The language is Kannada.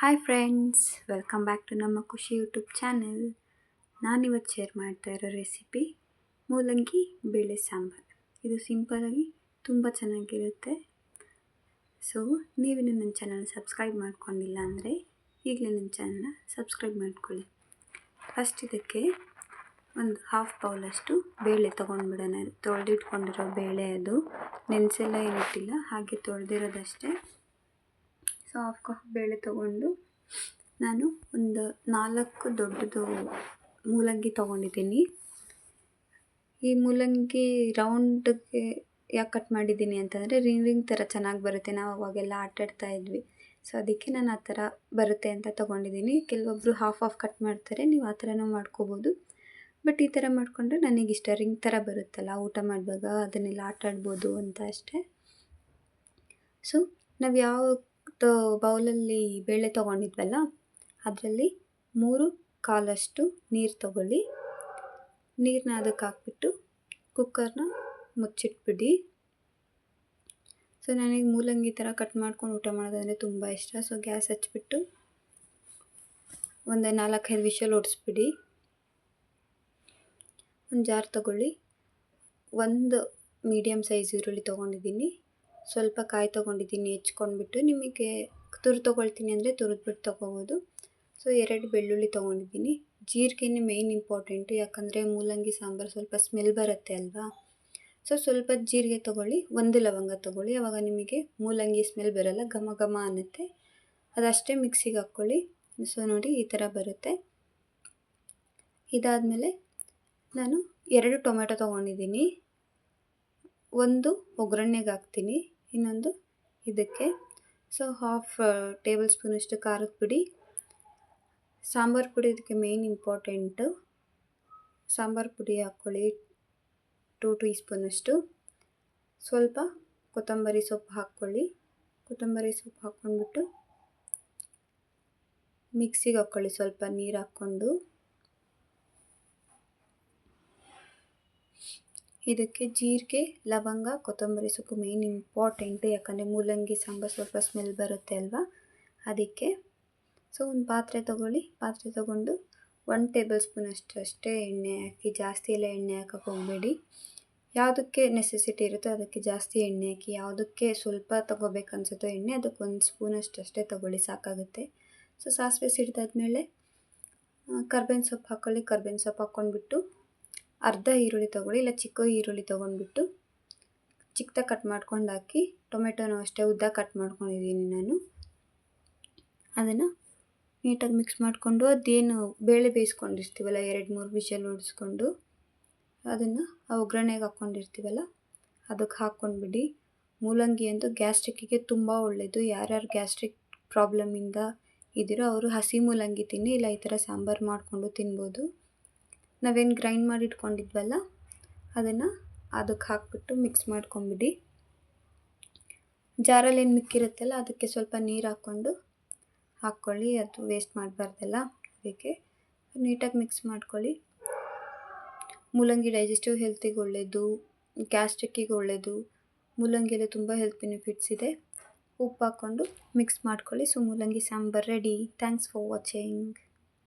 Hi friends welcome back to ನಮ್ಮ ಖುಷಿ ಯೂಟ್ಯೂಬ್ ಚಾನೆಲ್ ನಾನಿವತ್ತು ಶೇರ್ ಮಾಡ್ತಾ ಇರೋ ರೆಸಿಪಿ ಮೂಲಂಗಿ ಬೇಳೆ ಸಾಂಬಾರು. ಇದು ಸಿಂಪಲಾಗಿ ತುಂಬ ಚೆನ್ನಾಗಿರುತ್ತೆ. ಸೊ ನೀವಿನ್ನು ನನ್ನ ಚಾನಲ್ ಸಬ್ಸ್ಕ್ರೈಬ್ ಮಾಡ್ಕೊಂಡಿಲ್ಲ ಅಂದರೆ ಈಗಲೇ ನನ್ನ ಚಾನಲ್ನ ಸಬ್ಸ್ಕ್ರೈಬ್ ಮಾಡ್ಕೊಳ್ಳಿ. ಫಸ್ಟ್ ಇದಕ್ಕೆ ಒಂದು ಹಾಫ್ ಬೌಲಷ್ಟು ಬೇಳೆ ತೊಗೊಂಡ್ಬಿಡೋಣ. ತೊಳೆದಿಟ್ಕೊಂಡಿರೋ ಬೇಳೆ ಅದು. ನೆನೆಸೆಲ್ಲ ಏನಿಟ್ಟಿಲ್ಲ, ಹಾಗೆ ತೊಳೆದಿರೋದಷ್ಟೇ. ಸೊ ಹಾಫ್ ಕಪ್ ಬೇಳೆ ತೊಗೊಂಡು ನಾನು ಒಂದು ನಾಲ್ಕು ದೊಡ್ಡದು ಮೂಲಂಗಿ ತೊಗೊಂಡಿದ್ದೀನಿ. ಈ ಮೂಲಂಗಿ ರೌಂಡ್ಗೆ ಯಾಕೆ ಕಟ್ ಮಾಡಿದ್ದೀನಿ ಅಂತಂದರೆ ರಿಂಗ್ ರಿಂಗ್ ಥರ ಚೆನ್ನಾಗಿ ಬರುತ್ತೆ. ನಾವು ಅವಾಗೆಲ್ಲ ಆಟಾಡ್ತಾ ಇದ್ವಿ. ಸೊ ಅದಕ್ಕೆ ನಾನು ಆ ಥರ ಬರುತ್ತೆ ಅಂತ ತೊಗೊಂಡಿದ್ದೀನಿ. ಕೆಲವೊಬ್ಬರು ಹಾಫ್ ಹಾಫ್ ಕಟ್ ಮಾಡ್ತಾರೆ. ನೀವು ಆ ಥರನೂ ಮಾಡ್ಕೋಬೋದು. ಬಟ್ ಈ ಥರ ಮಾಡಿಕೊಂಡ್ರೆ ನನಗಿಷ್ಟ ರಿಂಗ್ ಥರ ಬರುತ್ತಲ್ಲ, ಊಟ ಮಾಡುವಾಗ ಅದನ್ನೆಲ್ಲ ಆಟಾಡ್ಬೋದು ಅಂತ ಅಷ್ಟೇ. ಸೊ ನಾವು ಯಾವುದು ಬೌಲಲ್ಲಿ ಬೇಳೆ ತೊಗೊಂಡಿದ್ವಲ್ಲ, ಅದರಲ್ಲಿ ಮೂರು ಕಾಲಷ್ಟು ನೀರು ತಗೊಳ್ಳಿ. ನೀರನ್ನ ಅದಕ್ಕೆ ಹಾಕ್ಬಿಟ್ಟು ಕುಕ್ಕರ್ನ ಮುಚ್ಚಿಟ್ಬಿಡಿ. ಸೊ, ನನಗೆ ಮೂಲಂಗಿ ಥರ ಕಟ್ ಮಾಡ್ಕೊಂಡು ಊಟ ಮಾಡೋದಂದರೆ ತುಂಬ ಇಷ್ಟ. ಸೊ, ಗ್ಯಾಸ್ ಹಚ್ಚಿಬಿಟ್ಟು ಒಂದು ನಾಲ್ಕೈದು ವಿಷಲ್ ಓಡಿಸ್ಬಿಡಿ ಒಂದು ಜಾರ್ ತಗೊಳ್ಳಿ. ಒಂದು ಮೀಡಿಯಮ್ ಸೈಜ್ ಈರುಳ್ಳಿ ತೊಗೊಂಡಿದ್ದೀನಿ. ಸ್ವಲ್ಪ ಕಾಯಿ ತೊಗೊಂಡಿದ್ದೀನಿ, ಹೆಚ್ಕೊಂಡ್ಬಿಟ್ಟು ನಿಮಗೆ ತುರು ತೊಗೊಳ್ತೀನಿ ಅಂದರೆ ತುರಿದ್ಬಿಟ್ಟು ತೊಗೋಬೋದು. ಸೊ, ಎರಡು ಬೆಳ್ಳುಳ್ಳಿ ತೊಗೊಂಡಿದ್ದೀನಿ. ಜೀರಿಗೆನೇ ಮೇಯ್ನ್ ಇಂಪಾರ್ಟೆಂಟು ಯಾಕಂದರೆ ಮೂಲಂಗಿ ಸಾಂಬಾರು ಸ್ವಲ್ಪ ಸ್ಮೆಲ್ ಬರುತ್ತೆ ಅಲ್ವಾ? ಸೊ, ಸ್ವಲ್ಪ ಜೀರಿಗೆ ತೊಗೊಳ್ಳಿ, ಒಂದು ಲವಂಗ ತೊಗೊಳ್ಳಿ. ಆವಾಗ ನಿಮಗೆ ಮೂಲಂಗಿ ಸ್ಮೆಲ್ ಬರೋಲ್ಲ, ಘಮ ಘಮ ಅನ್ನುತ್ತೆ. ಅದಷ್ಟೇ ಮಿಕ್ಸಿಗೆ ಹಾಕ್ಕೊಳ್ಳಿ. ಸೊ, ನೋಡಿ ಈ ಥರ ಬರುತ್ತೆ. ಇದಾದಮೇಲೆ ನಾನು ಎರಡು ಟೊಮೆಟೊ ತೊಗೊಂಡಿದ್ದೀನಿ. ಒಂದು ಒಗ್ಗರಣೆಗೆ ಹಾಕ್ತೀನಿ. ಇನ್ನೊಂದು ಇದಕ್ಕೆ. ಸೊ ಹಾಫ್ ಟೇಬಲ್ ಸ್ಪೂನಷ್ಟು ಖಾರದ ಪುಡಿ. ಸಾಂಬಾರು ಪುಡಿ ಇದಕ್ಕೆ ಮೇಯ್ನ್ ಇಂಪಾರ್ಟೆಂಟು ಸಾಂಬಾರು ಪುಡಿ ಹಾಕ್ಕೊಳ್ಳಿ ಟೂ ಟೀ ಸ್ಪೂನಷ್ಟು ಸ್ವಲ್ಪ ಕೊತ್ತಂಬರಿ ಸೊಪ್ಪು ಹಾಕ್ಕೊಳ್ಳಿ. ಕೊತ್ತಂಬರಿ ಸೊಪ್ಪು ಹಾಕ್ಕೊಂಡ್ಬಿಟ್ಟು ಮಿಕ್ಸಿಗೆ ಹಾಕ್ಕೊಳ್ಳಿ ಸ್ವಲ್ಪ ನೀರು ಹಾಕ್ಕೊಂಡು. ಇದಕ್ಕೆ ಜೀರಿಗೆ, ಲವಂಗ, ಕೊತ್ತಂಬರಿ ಸೊಪ್ಪು ಮೇಯ್ನ್ ಇಂಪಾರ್ಟೆಂಟು ಯಾಕಂದರೆ ಮೂಲಂಗಿ, ಸಾಂಬಾರು ಸ್ವಲ್ಪ ಸ್ಮೆಲ್ ಬರುತ್ತೆ ಅಲ್ವಾ? ಅದಕ್ಕೆ ಸೊ ಒಂದು ಪಾತ್ರೆ ತೊಗೊಳ್ಳಿ. ಪಾತ್ರೆ ತೊಗೊಂಡು ಒನ್ ಟೇಬಲ್ ಸ್ಪೂನ್ ಅಷ್ಟು ಅಷ್ಟೇ ಎಣ್ಣೆ ಹಾಕಿ, ಜಾಸ್ತಿ ಎಲ್ಲ ಎಣ್ಣೆ ಹಾಕಕ್ಕೆ ಹೋಗಬೇಡಿ. ಯಾವುದಕ್ಕೆ ನೆಸೆಸಿಟಿ ಇರುತ್ತೋ ಅದಕ್ಕೆ ಜಾಸ್ತಿ ಎಣ್ಣೆ ಹಾಕಿ, ಯಾವುದಕ್ಕೆ ಸ್ವಲ್ಪ ತೊಗೋಬೇಕು ಅನ್ಸುತ್ತೋ ಎಣ್ಣೆ ಅದಕ್ಕೆ ಒಂದು ಸ್ಪೂನ್ ಅಷ್ಟೇ ತೊಗೊಳ್ಳಿ, ಸಾಕಾಗುತ್ತೆ. ಸೊ ಸಾಸಿವೆ ಸಿಡ್ದಾದ್ಮೇಲೆ ಕರ್ಬೇವಿನ ಸೊಪ್ಪು ಹಾಕ್ಕೊಳ್ಳಿ ಕರ್ಬೇವಿನ ಸೊಪ್ಪು ಹಾಕ್ಕೊಂಡ್ಬಿಟ್ಟು ಅರ್ಧ ಈರುಳ್ಳಿ ತೊಗೊಳ್ಳಿ, ಇಲ್ಲ ಚಿಕ್ಕ ಈರುಳ್ಳಿ ತೊಗೊಂಡ್ಬಿಟ್ಟು ಚಿಕ್ಕದಾಗಿ ಕಟ್ ಮಾಡ್ಕೊಂಡು ಹಾಕಿ, ಟೊಮೆಟೊನೂ ಅಷ್ಟೇ ಉದ್ದ ಕಟ್ ಮಾಡ್ಕೊಂಡಿದ್ದೀನಿ ನಾನು. ಅದನ್ನು ನೀಟಾಗಿ ಮಿಕ್ಸ್ ಮಾಡಿಕೊಂಡು ಅದೇನು ಬೇಳೆ ಬೇಯಿಸ್ಕೊಂಡಿರ್ತೀವಲ್ಲ, ಎರಡು ಮೂರು ವಿಷಲ್ ಓಡಿಸ್ಕೊಂಡು ಅದನ್ನು ಆ ಒಗ್ಗರಣೆಗೆ ಹಾಕ್ಕೊಂಡಿರ್ತೀವಲ್ಲ ಅದಕ್ಕೆ ಹಾಕ್ಕೊಂಡ್ಬಿಡಿ ಮೂಲಂಗಿ ಅಂತೂ ಗ್ಯಾಸ್ಟ್ರಿಕ್ಕಿಗೆ ತುಂಬ ಒಳ್ಳೆಯದು ಯಾರ್ಯಾರು ಗ್ಯಾಸ್ಟ್ರಿಕ್ ಪ್ರಾಬ್ಲಮಿಂದ ಇದ್ದೀರೋ ಅವರು ಹಸಿ ಮೂಲಂಗಿ ತಿನ್ನಿ, ಇಲ್ಲ ಈ ಥರ ಸಾಂಬಾರು ಮಾಡಿಕೊಂಡು ತಿನ್ಬೋದು. ನಾವೇನು ಗ್ರೈಂಡ್ ಮಾಡಿ ಇಟ್ಕೊಂಡಿದ್ವಲ್ಲ ಅದನ್ನು ಅದಕ್ಕೆ ಹಾಕ್ಬಿಟ್ಟು ಮಿಕ್ಸ್ ಮಾಡ್ಕೊಂಬಿಡಿ. ಜಾರಲ್ಲಿ ಏನು ಮಿಕ್ಕಿರುತ್ತಲ್ಲ, ಅದಕ್ಕೆ ಸ್ವಲ್ಪ ನೀರು ಹಾಕ್ಕೊಂಡು ಹಾಕ್ಕೊಳ್ಳಿ, ಅದು ವೇಸ್ಟ್ ಮಾಡಬಾರ್ದಲ್ಲ, ಅದಕ್ಕೆ ನೀಟಾಗಿ ಮಿಕ್ಸ್ ಮಾಡ್ಕೊಳ್ಳಿ. ಮೂಲಂಗಿ ಡೈಜೆಸ್ಟಿವ್ ಹೆಲ್ತಿಗೆ ಒಳ್ಳೆಯದು ಗ್ಯಾಸ್ಟ್ರಿಕ್ಕಿಗೆ ಒಳ್ಳೆಯದು ಮೂಲಂಗಿಯಲ್ಲಿ ತುಂಬ ಹೆಲ್ತ್ ಬೆನಿಫಿಟ್ಸ್ ಇದೆ. ಉಪ್ಪು ಹಾಕ್ಕೊಂಡು ಮಿಕ್ಸ್ ಮಾಡ್ಕೊಳ್ಳಿ. ಸೊ ಮೂಲಂಗಿ sambar ready thanks for watching